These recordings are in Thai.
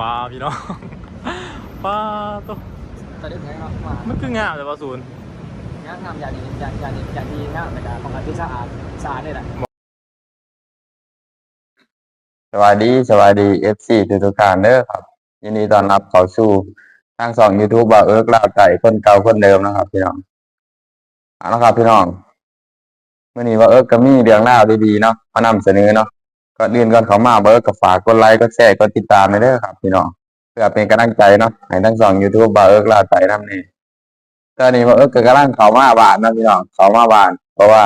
ว้าวพี่น้อง ว้าตัวตอนนี้แพ้เนาะว่ามันคืองามแต่ว่าศูนย์งานทำอย่างนี้อย่างอย่างนี้อย่างดีงานแต่การของการที่สะอาดสะอาดนี่แหละสวัสดีสวัสดีเอฟซีทุกทุกๆท่านเด้อครับยินดีต้อนรับเข้าสู่ทางสองยูทูบบ่าวเอิร์กลาวไต่คนเก่าคนเดิมนะครับ พี่น้องเอาละครับพี่น้องเมื่อนี้ว่าเอิร์กก็มีเรื่องราวดีๆเนาะมานำเสนอเนาะ ก็เดือนก่อนเขามาบ่าเอิร์กก็ฝากกดไลค์กดแชร์กดติดตามไปเด้อครับพี่น้องเพื่อเป็นกำลังใจเนาะให้ทั้งสองยูทูบบาเอิร์กลาวไต่นำนี่ตอนนี้บาเอิร์กก็กำลังเขามาบานนะพี่น้องเขามาบาน เพราะว่า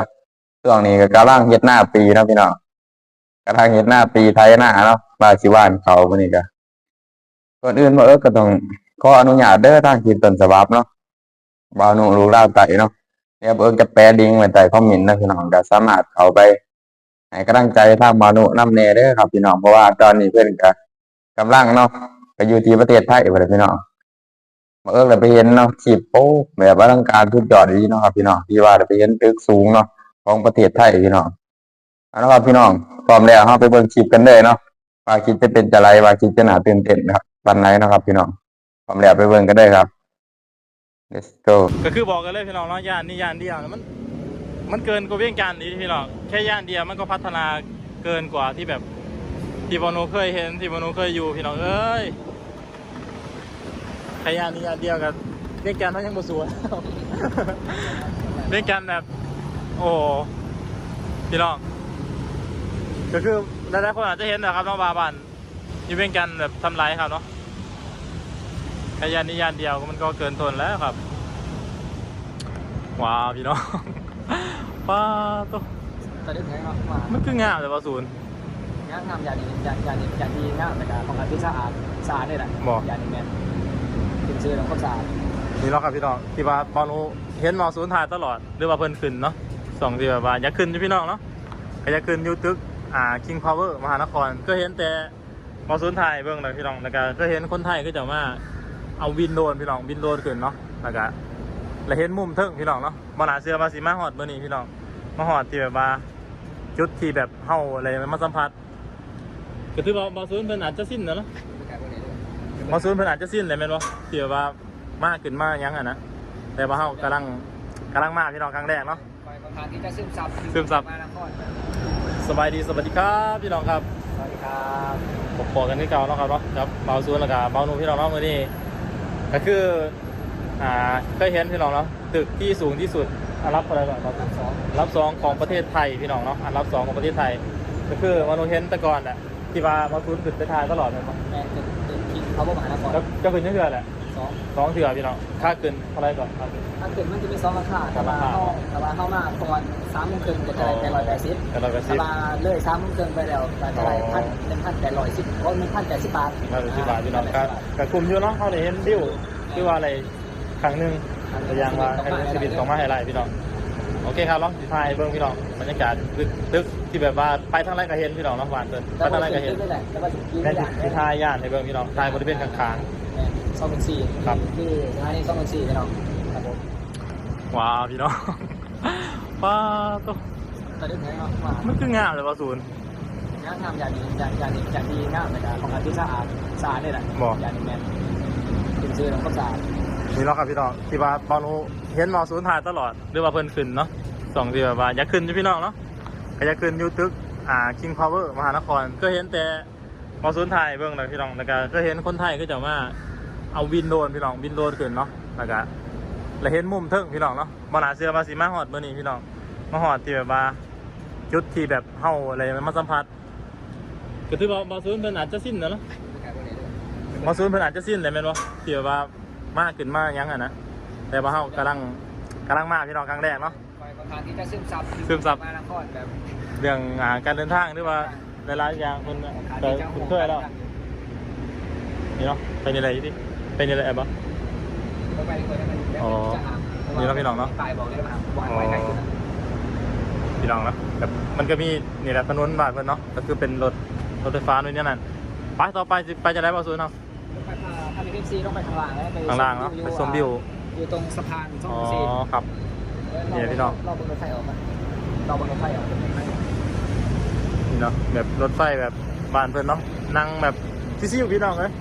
ช่วงนี้ก็กำลังเฮ็ดหน้าปีนะพี่น้องกระทั่งเห็นหน้าปีไทยหน้าเนาะบาชิวานเขาพวกนี้ก็ก่อนอื่นว่าเออก็ต้องขออนุญาตเด้อทางทีมต้นฉบับเนาะบาหนุรูล่าวไตเนาะเนี่ยเอิ้นจะแปลลิงไว้ใต้คอมเมนต์นะพี่น้องก็สามารถเข้าไป ให้กำลังใจทางบานุนำแน่เด้อครับพี่น้องเพราะว่าตอนนี้เพิ่อนก็กำลังเนาะก็อยู่ที่ประเทศไทยพุ่นแหละพี่น้องมาเอิ้นก็ไปเห็นเนาะคลิปโอ้แบบอลังการทุกยอดดีเนาะครับพี่น้องที่ว่าได้ไปเห็นตึกสูงเนาะของประเทศไทยพี่น้องเอาละครับพี่น้องพร้อมแล้วเราไปเบิ่งคลิปกันเลยเนาะว่าคลิปจะเป็นจะไรว่าคลิปจะหนาตื่นเต้นนะครับวันไหนนะครับ พี่น้องพร้อมแล้วไปเบิ่งกันได้ครับ let's go ก็คือบอกกันเลยพี่น้องเนาะย่านนี่ย่านเดียวมัน มันเกินกว่าเวียงจันทร์นี่พี่น้องแค่ย่านเดียวมันก็พัฒนาเกินกว่าที่แบบที่บอนูเคยเห็นที่บอนูเคยอยู่พี่น้องเอ้ยแค่ย่านนี้ย่านเดียวกับเวียงจันทร์เขายังบ่สวยเวียงจันทร์แบบโอ้พี่น้องก็คือหลายๆคนอาจจะเห็นนะครับน้องบาบันอยู่เวียงจันทร์แบบทำไรครับเนาะแค่ย่านนี้ย่านเดียวมันก็เกินทนแล้วครับว้าวพี่น้อง ว้าตัวตอนนี้แพ้เนาะว่ามันคืองามแต่ว่าศูนย์งานทำอย่างนี้อย่างอย่างนี้อย่างดีงานแต่การของการที่สะอาดสะอาดนี่แหละบอกอย่างนี้แม่นเป็นชื่อของคนสะอาดนี่เนาะครับพี่น้องที่ว่าบอลนูเห็นมอศูนย์ถ่ายตลอดหรือว่าเพิ่นขึ้นเนาะสองที่แบบว่าอยากขึ้นอยู่พี่น้องเนาะก็อยากขึ้นยูตึกอ่า King Power มหานครก็เห็นแต่มอศูนย์ถ่ายเบื้องหลังพี่น้องแล้วก็ก็เห็นคนไทยก็จะมาเอาวินโดนพี่น้องวินโดนขึ้นเนาะแล้วก็ แล้วเห็นมุมเทิงพี่น้องเนาะบ่น่าเชื่อว่าสิมาฮอดมื้อนี้พี่น้องมาฮอดที่แบบว่าจุดที่แบบเฮาอะไรมาสัมผัสก็ถือว่าหมอศูนย์เพิ่นอาจจะสิ้นแล้วเนาะมอซูนเพิ่นอาจจะสิ้นเลยแม่นบ่ที่แบบว่ามากขึ้นมายังอะนะแต่ว่าเฮากำลังกำลังมาพี่น้องครั้งแรกเนาะคอยประธานที่จะซึมซับซึมซับมานครสบายดีสวัสดีครับพี่น้องครับสวัสดีครับผมพอกันที่เก่าเนาะครับเนาะครับเบาซูนแล้วก็เบาหนูพี่น้องเนาะมื้อนี้ก็คือ อ่าเคยเห็นพี่น้องเนาะตึกที่สูงที่สุดอันรับอะไรก่อนครับสองอันรับสองของประเทศไทยพี่น้องเนาะอันรับสองของประเทศไทย ก็คือมนุษย์เห็นแต่ก่อนแหละที่ว่ามาซูนขึ้นไปถ่ายตลอดเลยมั้งแมนเป็นเป็นคิงเขาบอกมหานครก็ก็ขึ้นเรื่อยๆแหละสองสองเถื่อพี่น้องค่าขึ้นเท่าไหรก่อนค่าขึ้นถ้าเกิดมันจะมีสองราคาแต่ว่าราคาเข้าแต่ว่าเข้ามาก่อนสามโมงครึ่งจะได้แปดร้อยแปดสิบแต่เราก็แต่ซิปว่าเลยสามโมงครึ่งไปแล้วก็จะได้พันหนึ่งพันแปดร้อยสิบเพราะหนึ่งพันแปดสิบบาท มาดูที่บาทพี่น้องครับกับกลุ่มอยู่เนาะเขาได้เห็นดิวที่ว่าอะไร ครั้งหนึ่งแต่ยังว่าให้ชีวิตของมาให้ไรพี่น้องโอเคครับลองสิทายเบิ้งพี่น้องบรรยากาศตึกตึกที่แบบว่าไปทางไรก็เห็นพี่น้องเนาะหวานเกินไปแล้วทางไรก็ก็เห็นด้วยแหละแล้วก็ถึงที่แม่ไม่นได้สิทายย่านให้เบิ้งพี่น้องทายบริเวณข้างสองพันสี่ครับที่สถานีสองพันสี่พี่น้องครับผมๆว้าวพี่น้องว้าวตัวตอนนี้แพ้เนาะว่ามันคืองามเลยว่าศูนย์งานทำอย่างนี้อย่างอย่างนี้อย่างดีงานแต่การของการที่สะอาดสะอาดนี่แหละบอกอย่างนี้แม่นเป็นชื่อของคนสะอาด นี่เนาะครับพี่น้องที่ว่าบอลนูเห็นมอศูนย์ถ่ายตลอดหรือว่าเพิ่นขึ้นเนาะสองที่แบบว่าอยากขึ้นอยู่พี่น้องเนาะก็อยากขึ้นยูตึกอ่า King Power มหานครก็เห็นแต่พอศูนย์ไทยเบื้องหลังพี่น้องแล้วก็ก็เห็นคนไทยก็จะมาเอาวินโดนพี่น้องวินโดนขึ้นเนาะแล้วก็แล้วเห็นมุมเทิงพี่น้องเนาะบ่น่าเชื่อว่าสิมาฮอดเมื้อนี้พี่น้องมาฮอดที่แบบว่าจุดที่แบบเฮาอะไรมาสัมผัสก็ถือว่าบ่ศูนย์เพิ่นอาจจะสิ้นแล้วเนาะบ่ศูนย์เพิ่นอาจจะสิ้นเลยแม่นบ่ที่แบบว่า มากขึ้นมายังอะนะแต่ว่าเฮากำลังกำลังมาพี่น้องครั้งแรกเนาะ คอยประธานที่จะซึมซับซึมซับ มานครแบบเรื่องอ่าการเดินทางหรือว่าหลายๆอย่างเพิ่นเคยคุ้นเคยแล้วนี่เนาะเป็นอะไรดิเป็นอะไรแอบบ่ไปไปเลยมันแบบอ๋อจะหานี่เนาะพี่น้องเนาะ ตายบอกเลยว่าวันไว้ใครขึ้นพี่น้องเนาะแบบมันก็มีนี่แหละถนนบาดเพิ่นเนาะก็คือเป็นรถรถไฟฟ้าด้วยเนี่ยนั่นไปต่อไปสิไปจะได้บ่ซูนเนาะไปพา ถ้ามีเอฟซีต้องไปข้างล่างแล้วไปข้างล่างเนาะไปชมวิวอยู่ตรงสะพานช่องอ๋อซีครับนี่นะพี่น้องเราบนรถไฟออกมาเราบนรถไฟออกมานี่เนาะแบบรถไฟแบบบ้านเพิ่นเนาะนั่งแบบซิ่วๆพี่น้องเอ้ย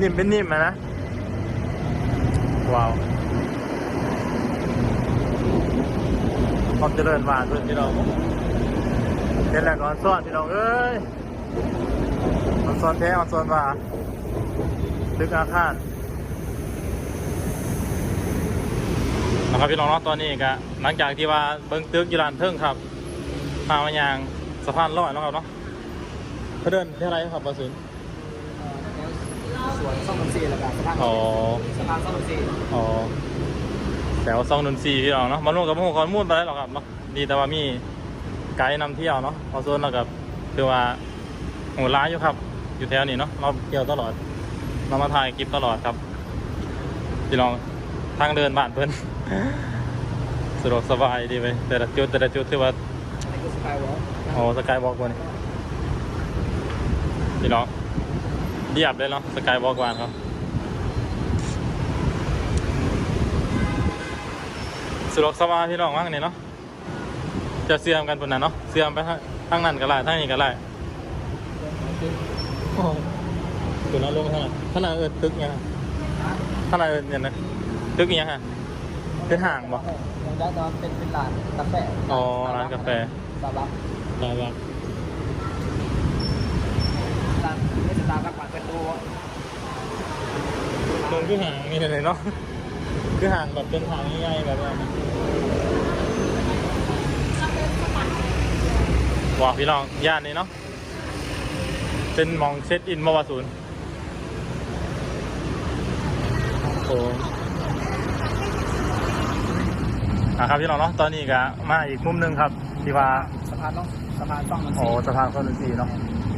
นิ่มเป็นนิ่มอะนะว้าวความเจริญหวานเพื่อนพี่น้องเป็นแหล่งออนซ่อนพี่น้องเอ้ยออนซ่อนแท้ออนซ่อนว่า ตึกอาคารนะครับพี่น้องเนาะตอนนี้ก็หลังจากที่ว่าเบิ้งตึกยีรานเทิงครับพามายางสะพานลอยเนาะครับเนาะเขาเดินเท่าไรครับบอสุนสวนซ่องนนทรีย์แล้วก็สะพานอ๋อสะพานซ่องนนทรีย์อ๋อแถวซองนนทรีย์พี่น้องเนาะมาลงกับพวกคอนมูดไปได้หรอกครับเนาะดีแต่ว่ามีไกด์นำเที่ยวเนาะพอโซนเรากับคือว่าโหร้ายอยู่ครับ อยู่แถวนี้เนาะเราเที่ยวตลอด เรามาถ่ายคลิปตลอดครับพี่น้องทางเดินบ้านเพื่อนสะดวกสบายดีไปแต่ละจุดแต่ละจุดที่ว่านี่คือสกาโอ้สกายวอล์กวันนี้พี่น้องเรียบเลยเนาะสกายวอล์กวานครับสะดวกสบายพี่น้องว่างนี่เนาะจะเสื่อมกันปุ่นน่ะเนาะเสื่อมไปทางทางนั้นก็ได้ทางนี้ก็ได้ โอ้ตุนเอาลงทางนั้นขนาดเอินตึกเนี่ยขนาดเอินเนี่ยนะตึกเนี่ยฮะเป็นห่างบ่ยังได้ตอนเป็นเป็นร้านกาแฟอ๋อร้านกาแฟสตาร์บัคได้บ้างร้านไม่สตาร์บัคปากประตูตรงคือห่างนี่เลยเนาะคือห่างแบบเป็นทางง่ายๆแบบนั้นว้าวพี่น้องย่านนี้เนาะเป็นหมองเซตอินมาวาศูนย์ โอ้อะครับพี่น้องเนาะตอนนี้ก็มาอีกมุมหนึงครับ ที่ว่าสะพานต้องสะพานซ่องนนทโอ้รีย์สะพานข้อนุสีเนาะ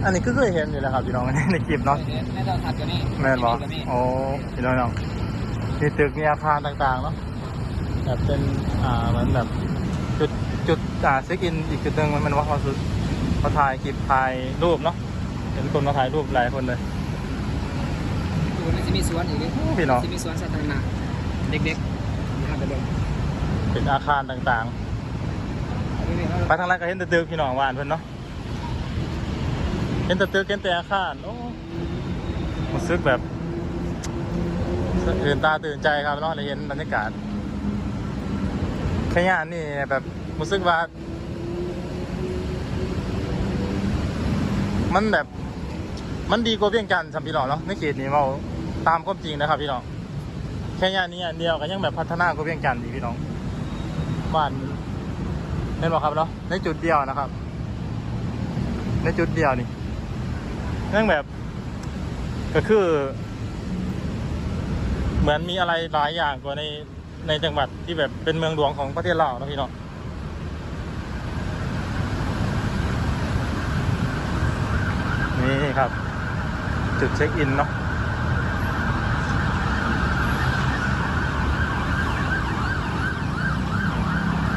อันนี้ก็เคยเห็นอยู่แล้วครับพี่น้อง ในคลิปเนาะแม่ต้องทัดกันนี่แม่นบอกันนี่โอ้พี่น้องเนาะมีตึกมีอาคารต่างๆเนาะแบบเป็นอ่าเหมือนแบบจุดจุดอ่าเช็คอินอีกจุดหนึ่งมันเป็นวัดความสุดเขาถ่ายคลิปถ่ายรูปเนาะเห็นคนมาถ่ายรูปหลายคนเลย ดูมันจะมีสวนอีกนี่พี่น้องจะมีสวนสาธารณะเด็กๆนะครับไปเบิ่งเป็นอาคารต่างนี่นี่ๆไปทางแรกก็เห็นแต่ตึกพี่น้องหวานเพิ่นเนาะเห็นแต่ตึกเห็นแต่อาคารโอ้รู้สึกแบบตื่นตาตื่นใจครับเนาะได้เห็นบรรยากาศขยะนี่แบบรู้สึกว่า มันแบบมันดีกว่าเวียงจันทร์สัมพี่น้องเนาะในเขตนี้เรา ตามความจริงนะครับพี่น้องแค่ย่านนี้อันเดียวก็ยังแบบพัฒนากว่าเวียงจันทร์อีพี่น้องบ้านเห็นบอกครับเนาะในจุดเดียวนะครับ ในจุดเดียวนี่ยังแบบ ก็คือ เหมือนมีอะไรหลายอย่างกว่าในในจังหวัดที่แบบเป็นเมืองหลวงของประเทศลาวนะพี่น้องนี่ครับ จุดเช็คอินเนาะ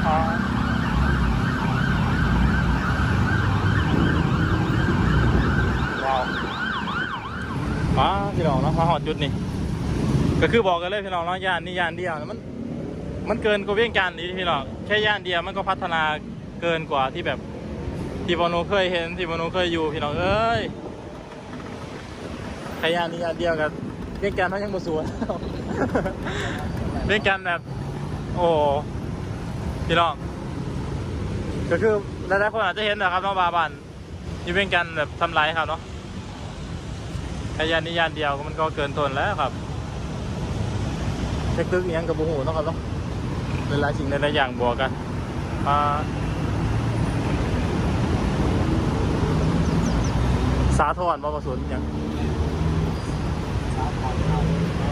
อ๋อว้าวมาพี่น้องเนาะมาหอดจุดนี่ก็คือบอกกันเลยพี่น้องเนาะย่านนี่ย่านเดียวมัน มันเกินกว่าเวียงจันทร์นี่พี่น้องแค่ย่านเดียวมันก็พัฒนาเกินกว่าที่แบบ ที่บอนูเคยเห็นที่บอนูเคยอยู่พี่น้องเอ้ยพยานนี่อันเดียวกันเรียกกันเขายังบ่สวยเรียกกันแบบ โอ้พี่น้องก็คือหลายๆคนอาจจะเห็นนะครับน้องบาบันที่เป็นกันแบบทำไรครับเนาะ พยานนี่ยานเดียวมันก็เกินทนแล้วครับเช็คตึกอิหยังกับบูหูเนาะครับเนาะหลายๆสิ่งหลายๆอย่างบวกกันอ่าสาทรบ่ประสนหยัง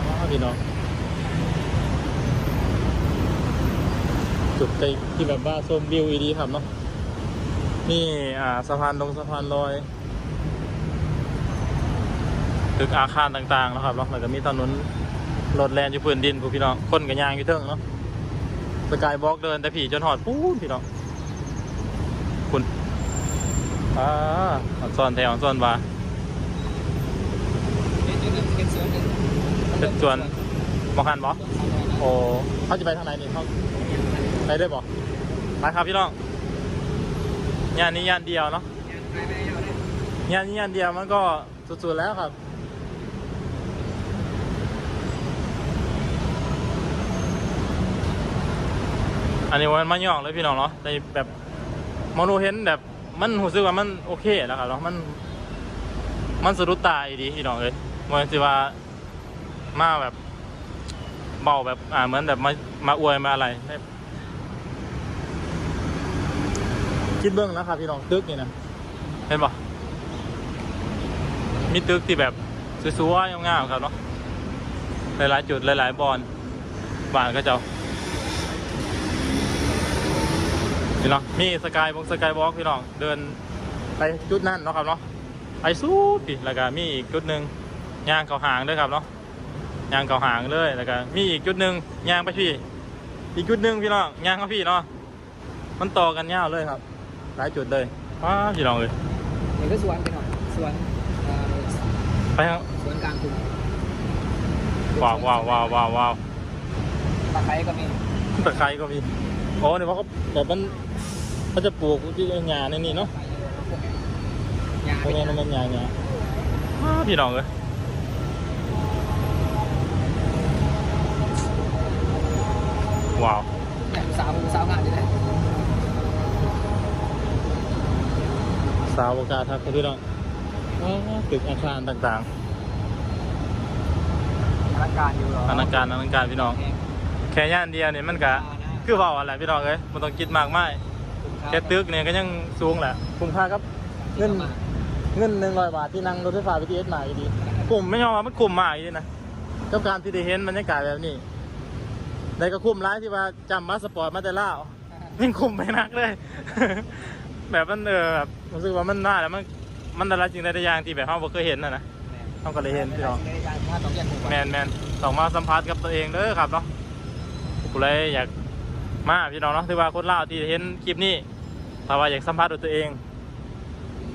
อ๋อพี่น้องจุดไปที่แบบว่าชมวิวอีดีครับเนาะนี่อ่าสะพานลงสะพานลอย ตึกอาคารต่างๆนะครับเนาะแล้วก็มีถนนรถแลนอยู่พื้นดินพี่น้องคนกับยางอยู่เทิงเนาะสกายบล็อกเดินแต่ผีจนหอดปูนพี่น้องคุณอ่าออนซ่อนแถวซ่อนว่าเป็นจุดหนึ่งเป็นสวนหนึ่งเป็นสวนมองหันบอโอ้เขาจะไปทางไหนนี่เขาไปได้บอไปครับพี่น้องยานนี้ยานเดียวเนาะยยานนี้ยานเดียวมันก็สุดๆแล้วครับ อันนี้มันมาย่องเลยพี่น้องเนาะแต่แบบมโนเห็นแบบมันรู้สึกว่ามันโอเคแล้วครับเนาะมัน มันสะดุดตาดีพี่น้องเลยมันสิว่ามาแบบเบาแบบอ่าเหมือนแบบมามาอวยมาอะไรคิดเบื้องนะครับพี่น้องตึกนี่นะเห็นปะมีตึกที่แบบสวยๆงามๆครับเนาะหลายๆจุดหลายๆบอลบานก็เจ้า พี่น้องมีสกายวงสกายวอล์กพี่น้องเดินไปจุดนั้นเนาะครับเนาะไปสู้ดิแล้วก็มีอีกจุดหนึ่งย่างเขาหางด้วยครับเนาะย่างเขาหางเลยแล้วก็มีอีกจุดหนึ่งย่างไปพี่ อีกจุดหนึ่งพี่น้องย่างเขาพี่เนาะมันต่อกันยาวเลยครับ หลายจุดเลยว้าพี่น้องเลยนี่ก็สวนไปหน่อยสวนเอ่อไปครับสวนกลางกรุงว้าวว้าวว้าวว้าวว้าวตะไคร้ก็มีตะไคร้ก็มี โอ้เนี่ยว่าเขาแบบมันเขาจะปลูกที่งานในนี่เนาะยาพวกเป็นนี้มันงานงานว้าพี่น้องเลยว้าวเนี่ยสาวสาวงานอยู่ไหนสาวกาทักพี่น้องว้าวตึกอาคารต่างอลังการอยู่เหรอๆอลังการอลังการพี่น้อง แค่ย่านเดียวเนี่ยมันก็ คือเบาอะไรพี่น้องเอ้ยมันต้องคิดมากมายแค่ตึกเนี่ยก็ยังสูงแหละคุ้มค่าครับ เงินเงินหนึ่งร้อยบาทที่นั่งรถไฟฟ้า BTS มาอีกดีกลุ่มไม่ยอมว่ามันกลุ่มมากอีกดีนะกับการที่ได้เห็นบรรยากาศแบบนี้ในก็คุ้มร้ายที่ว่าจำมาสปอร์ตมาแต่ล่าวยิ่งคุ้มไปนักเลย แบบมันเออแบบรู้สึกว่ามันน่าแล้วมันมันแต่ละจริงแต่ละอย่างที่แบบเราบ่เคยเห็นนะนะเราก็เลยเห็นพี่น้องถ้าต้องแยกหมู่แมนแมนต้องมาสัมผัสกับตัวเองเด้อครับเนาะกูเลยอยาก มาพี่น้องเนาะที่ว่าคนล่าที่เห็นคลิปนี้ถ้าว่าอยากสัมผัสด้วยตัวเอง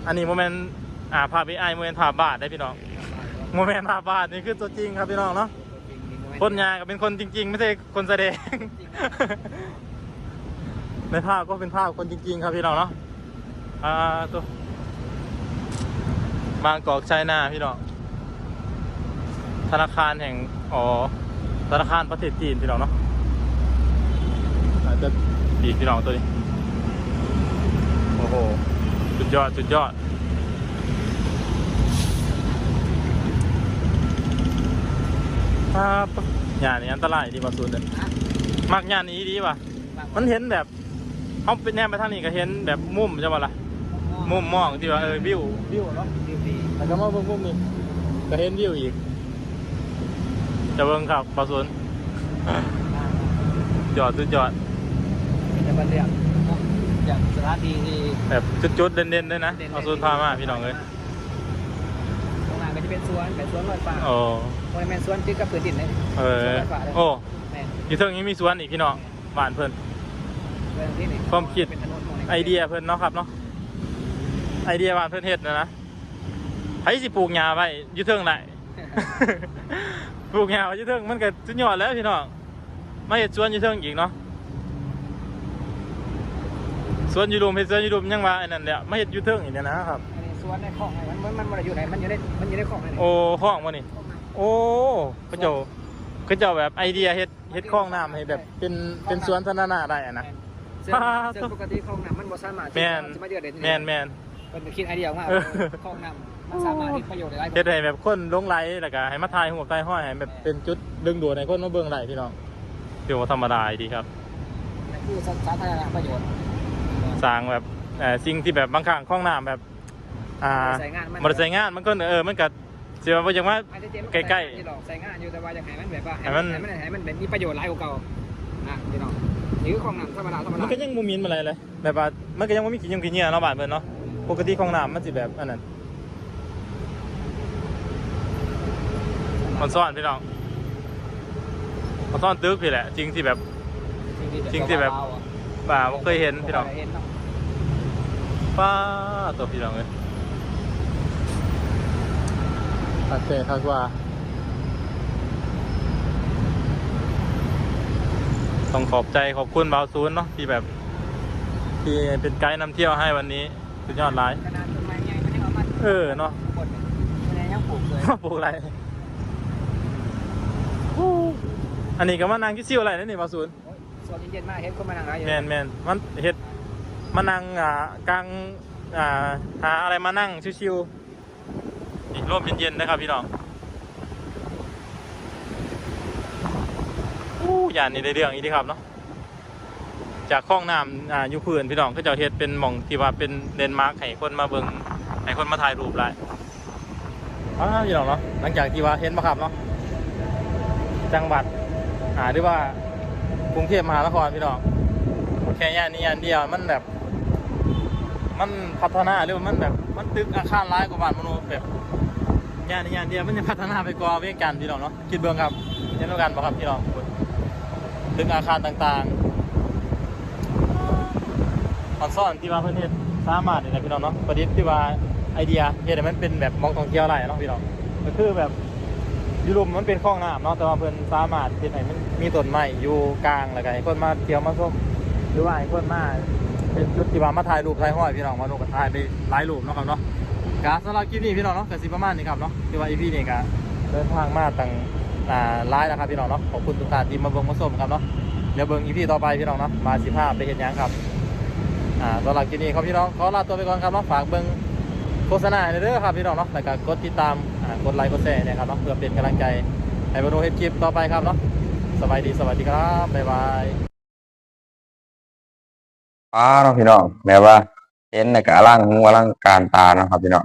อันนี้โมเมนต์อ่าภาพไอโมเมนต์ภาพบาทได้พี่น้องโมเมนต์ภาพบาทนี่คือตัวจริงครับพี่น้องเนาะคนยาก็เป็นคนจริง ๆ ไม่ใช่คนแสดง ในภาพก็เป็นภาพคนจริง ๆ ครับพี่น้องเนาะอ่าตัวบางกอกไชน่าพี่น้องธนาคารแห่งอ๋อธนาคารประเทศจีนพี่น้องเนาะ จจะดีพี่น้องตัวนี้ โอ้โห สุดยอด สุดยอด ครับงานนี้อันตรายดีกว่าสุดเลยมักงานนี้ดีป่ะ มันเห็นแบบเขาเป็นแนมไปทางนี้ก็เห็นแบบมุมใช่ป่ะล่ะ มุมมองที่ว่าเออวิว วิวเนาะดีดีแล้วก็มาเบิ่งมุมนี้ก็เห็นวิวอีก จะเบิ่งครับปลาสนยอดสุดยอด จะบันเรียกอย่างสถานที่ที่แบบจุดๆเด่นๆด้วยนะเอาสนพามาพี่น้องเลยโรงงานก็จะเป็นสวนเป็นสวนลอยฟ้าโอ้โมเมนต์สวนติดกับพื้นดินเลยเออสวนลอยฟ้าเลยโอ้แม่นอยู่เทิงนี้มีสวนอีกพี่น้องบ้านเพิ่นเรื่องที่นี่ความคิดเป็นถนนหมู่นี่ไอเดียเพิ่นเนาะครับเนาะไอเดียบ้านเพิ่นเฮ็ดนะนะไผสิปลูกหญ้าไว้อยู่เทิงไหนปลูกหญ้าไว้อยู่เทิงมันก็สุดยอดแล้วพี่น้องมาเฮ็ดสวนอยู่เทิงอีกเนาะ สวนอยู่รุมเฮ็ดสวนอยู่รุมยังว่าไอ้นั่นแหละมาเฮ็ดอยู่เทิงอีกเนี่ยนะครับ อันนี้สวนในคลองไหนมันมันมันมันอยู่ไหนมันอยู่ในมันอยู่ในคลองไหนนี่โอ้ห้องวะนี่ โอ้ก็เจ้าก็เจ้าแบบไอเดียเฮ็ดเฮ็ดคลองน้ำให้แบบเป็นเป็นสวนสาธารณะได้อะนะเสื้อเสื้อปกติคลองน้ำมันบ่สามารถที่แม่นจะมาเดือดเด่นแมนแมนเป็นคิดไอเดียออกมาเออ คลองน้ำมันสามารถที่ประโยชน์ได้หลายเฮ็ดให้แบบคนหลงไหลแล้วก็ให้มาถ่ายหัวใจห้อยให้แบบเป็นจุดดึงดูดให้คนมาเบิ่งได้พี่น้องถือว่าธรรมดาดีครับคือสาธารณประโยชน์ สร้างแบบเอ่อสิ่งที่แบบบางครั้งคลองน้ำแบบ อ่าใส่งานมันบ่ได้ใช้งานมันก็เออมันก็สิว่าบ่อย่างว่า อาจจะเจ๊มันใกล้ๆใส่งานอยู่หรอกใส่งานอยู่แต่ว่าอยากให้มันแบบว่าให้มันให้มันให้มันแบบมีประโยชน์หลายกว่าเก่านะพี่น้องนี่คือคลองน้ำธรรมดาธรรมมัดานก็ยังบ่มีอะไรเลยแบบว่ามันก็ยังบ่มีขี้ยงขี้เหงื่อเนาะบ้านเพิ่นเนาะปกติคลองน้ำมันสิแบบอันนั้นมันซ่อนพี่น้องมันซ่อนตึกพี่แหละจริงที่แบบ จริงที่แบบ ป่าบ่เคยเห็นพี่น้องเห็นเนาะป้าตัวพี่น้องเลยโอเคครับว่า ต้องขอบใจขอบคุณบาวซูนเนาะที่แบบ ที่เป็นไกด์นำเที่ยวให้วันนี้สุดยอดหลายขนาดต้นไม้ใหญ่มันยังเอามาเออเนาะปดมันยังปลูกเลยปลูกอะไรอู้อันนี้ก็มานั่งคิดซิวอะไรนั่นนี่บาวซูน ส่วนเย็นๆมากเห็นคนมานั่งหลายอยู่แมนแมนมันเฮ็ดมานั่งอ่ากลางอ่าหาอะไรมานั่งชิวๆนี่ร่มเย็นๆนะครับพี่น้องอู้ยานนี่ได้เรื่องอีกทีครับเนาะจากคลองน้ำอ่าอยู่พื้นพี่น้องก็จะเฮ็ดเป็นหม่องที่ว่าเป็นเลนมาร์คให้คนมาเบิ่งให้คนมาถ่ายรูปได้อ้าพี่น้องเนาะหลังจากที่ว่าเห็นมาครับเนาะจังหวัดอ่าหรือว่า กรุงเทพมหานครพี่น้องแค่ย่านนี้ย่านเดียวมันแบบ มันพัฒนาหรือว่ามันแบบมันตึกอาคารร้ายกว่าบ้านมนุษย์แบบย่านนี้ย่านเดียวมันจะพัฒนาไปกว่าเวียงกันพี่น้องเนาะคิดเบื้องครับเช่นเดียวกันป่ะครับพี่น้องตึกอาคารต่างๆคอนซ่อนที่ว่าเพื่อนเฮ็ดสามารถนี่แหละพี่น้องเนาะประดิษฐ์ที่ว่าไอเดียเฮ็ดให้มันเป็นแบบมองท่องเที่ยวไรเนาะพี่น้องก็คือแบบ ยูรุมมันเป็นคลองน้ำเนาะแต่ว่าเพื่อนสามารถเฮ็ดให้มันมีต้นไม้อยู่กลางแล้วก็ให้คนมาเที่ยวมาชมหรือว่าไอ้คนมาเป็นจุดที่ว่ามาถ่ายรูปถ่ายห้อยพี่น้องมาดูกันถ่ายไปหลายรูปเนาะครับเนาะกาสำหรับคลิปนี้พี่น้องเนาะกสิประมาณนี้ครับเนาะที่ว่าอีพีนี้ก็เดินทางมาตั้งอ่าไลน์นะครับพี่น้องเนาะขอบคุณทุกท่านที่มาเบิ่งมาชมครับเนาะเดี๋ยวเบิ่งอีพีต่อไปพี่น้องเนาะมาสิภาพไปเห็นยังครับอ่าสำหรับคลิปนี้ครับพี่น้องขอลาตัวไปก่อนครับเนาะฝากเบิ่งโฆษณาให้เด้อครับพี่น้องเนาะแล้วก็กดติดตามอ่ กดไลค์กดแชร์เนี่ยครับเนาะเพื่อเป็นกำลังใจให้บรรลุเฮ็ดคลิปต่อไปครับเนาะสบายดีสวัสดีครับบ๊ายบายอ้าเนาะพี่น้องแม้ว่าเห็นในกะร่างหูอลังการตานะครับพี่น้อง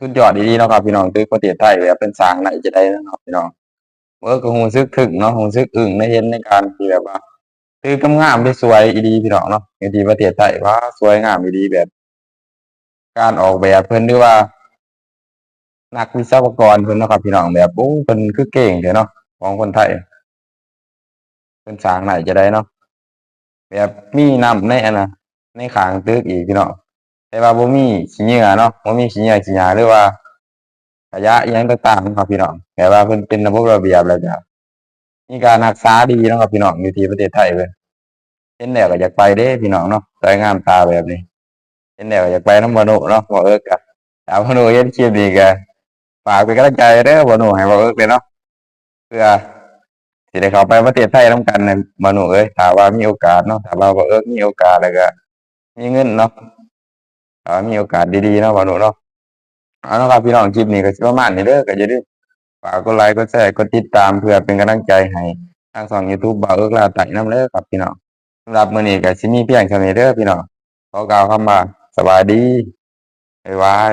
สุดยอดดีๆนะครับพี่น้องคือประเทศไทยแบบเป็นสางไหนจะได้เนาะพี่น้องเมื่อก็หูซึกถึงเนาะหูซึกอึ่งในเห็นในการที่แบบว่าคือกำงามได้สวยดีพี่น้องเนาะอย่างที่ประเทศไทยว่าสวยงามดีแบบ การออกแบบเพิ่อนหรือว่า นักวิศวกรเพิ่นนะครับ พี่น้องแบบโอ้เพิ่นคือเก่งเด้อเนาะของคนไทยเพิ่นสร้างไหนจะได้เนาะแบบมีน้ำในอันน่ะในขางตึกอีกพี่น้องแต่ว่าบ่มีขี้เหงื่อเนาะบ่มีขี้เหงื่อขี้หยาหรือว่าขยะอหยังต่างๆครับพี่น้องแต่ว่าเพิ่นเป็นระบบระเบียบแล้วจ้ะมีการรักษาดีนะครับพี่น้องอยู่ที่ประเทศไทยเพิ่นเห็นแล้วก็อยากไปเด้พี่น้องเนาะสวยงามตาแบบนี้เห็นแล้วก็อยากไปน้ำบ่โนเนาะบ่เอิกอะถ้าบ่โนเห็นคลิปนี้ก็ ฝากเป็นกำลังใจเด้อบ่โนให้บ่เอิกเลยเนาะเพื่อสิได้เข้าไปประเทศไทยนํกันนะมนุษย์เอ้ยถาว่ามีโอกาสเนาะถาว่าบ่เอิกมีโอกาสแล้วก็มีเงินเนาะถ้าว่ามีโอกาสดีๆเนาะมนุษย์เนาะเอาเนาะครับพี่น้องคลิปนี้ก็ประมาณนี้เด้อก็อย่าลืมฝากกดไลค์กดแชร์กดติดตามเพื่อเป็นกำลังใจให้ทางช่อง YouTube บ่าวเอิกลาไต่นํเด้อครับพี่น้องสำหรับมื้อนี้ก็สิมีเพียงเท่านี้เด้อพี่น้องขอกล่าวคำว่าสวัสดีบ๊ายบาย